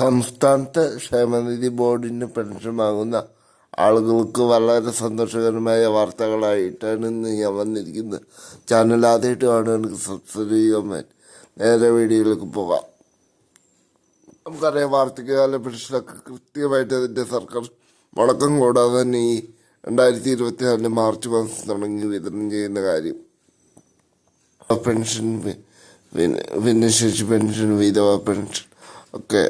സംസ്ഥാനത്തെ ക്ഷേമനിധി ബോർഡിന് പെൻഷൻ വാങ്ങുന്ന ആളുകൾക്ക് വളരെ സന്തോഷകരമായ വാർത്തകളായിട്ടാണ് ഇന്ന് ഞാൻ വന്നിരിക്കുന്നത്. ചാനൽ ആദ്യമായിട്ട് കാണുകയാണെങ്കിൽ സബ്സ്ക്രൈബ് ചെയ്യാൻ നേരെ വീഡിയോയിലേക്ക് പോകാം. നമുക്കറിയാം വാർദ്ധക്യകാല പെൻഷനൊക്കെ കൃത്യമായിട്ട് അതിന്റെ സർക്കാർ മുടക്കം കൂടാതെ തന്നെ ഈ രണ്ടായിരത്തി ഇരുപത്തി നാലിൽ മാർച്ച് മാസം തുടങ്ങി വിതരണം ചെയ്യുന്ന കാര്യം. പെൻഷൻ ഭിന്നശേഷി പെൻഷൻ വിധവ പെൻഷൻ ഒക്കെ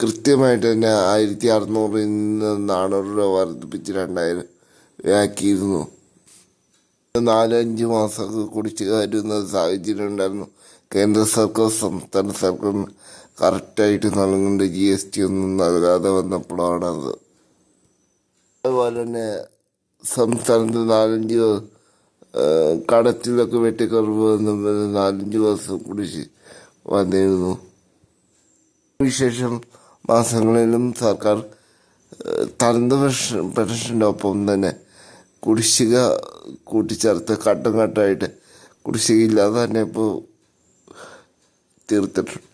കൃത്യമായിട്ട് തന്നെ ആയിരത്തി അറുന്നൂറിൽ നിന്ന് നാനൂറ് രൂപ വർദ്ധിപ്പിച്ച് രണ്ടായിരം ആക്കിയിരുന്നു. നാലഞ്ച് മാസമൊക്കെ കുടിച്ച് കയറ്റുന്ന സാഹചര്യം ഉണ്ടായിരുന്നു. കേന്ദ്ര സർക്കാർ സംസ്ഥാന സർക്കാർ കറക്റ്റായിട്ട് നൽകുന്നുണ്ട്. ജി എസ് ടി ഒന്നും നൽകാതെ വന്നപ്പോഴാണ് അത് അതുപോലെ തന്നെ സംസ്ഥാനത്ത് നാലഞ്ച് കടത്തിലൊക്കെ വെട്ടിക്കറിവ് നാലഞ്ച് ദിവസം കുടിച്ച് വന്നിരുന്നു. വിശേഷം? മാസങ്ങളിലും സർക്കാർ തനത് പെൻഷൻ പെൻഷന്റെ ഒപ്പം തന്നെ കുടിശ്ശിക കൂട്ടിച്ചേർത്ത് ഘട്ടം ഘട്ടമായിട്ട് കുടിശ്ശികയില്ലാതെ തന്നെ ഇപ്പോൾ തീർത്തിട്ടുണ്ട്.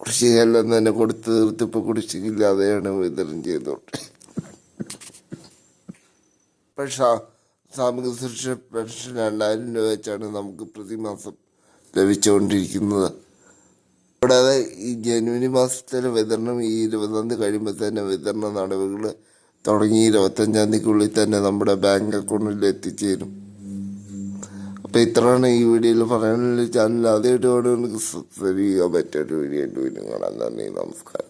കുടിശ്ശികയെല്ലാം തന്നെ കൊടുത്ത് തീർത്ത് ഇപ്പോൾ കുടിശ്ശികയില്ലാതെയാണ് വിതരണം ചെയ്തോട്ടെ പക്ഷേ സാമൂഹിക സുരക്ഷ പെൻഷൻ രണ്ടായിരം രൂപ വെച്ചാണ് നമുക്ക് പ്രതിമാസം ലഭിച്ചുകൊണ്ടിരിക്കുന്നത്. കൂടാതെ ഈ ജനുവരി മാസത്തിലെ വിതരണം ഈ ഇരുപതാം തീയതി കഴിയുമ്പോൾ തന്നെ വിതരണ നടപടികൾ തുടങ്ങി ഇരുപത്തഞ്ചാം തീയതിക്കുള്ളിൽ തന്നെ നമ്മുടെ ബാങ്ക് അക്കൗണ്ടിൽ എത്തിച്ചേരും. അപ്പോൾ ഇത്രയാണ് ഈ വീഡിയോയിൽ പറയാനുള്ള ചാനൽ ആദ്യമായിട്ട് വേണമെങ്കിൽ സബ്സ്ക്രൈബ് ചെയ്യാൻ പറ്റിയൊരു വീഡിയോ കാണാൻ നന്ദി നമസ്കാരം.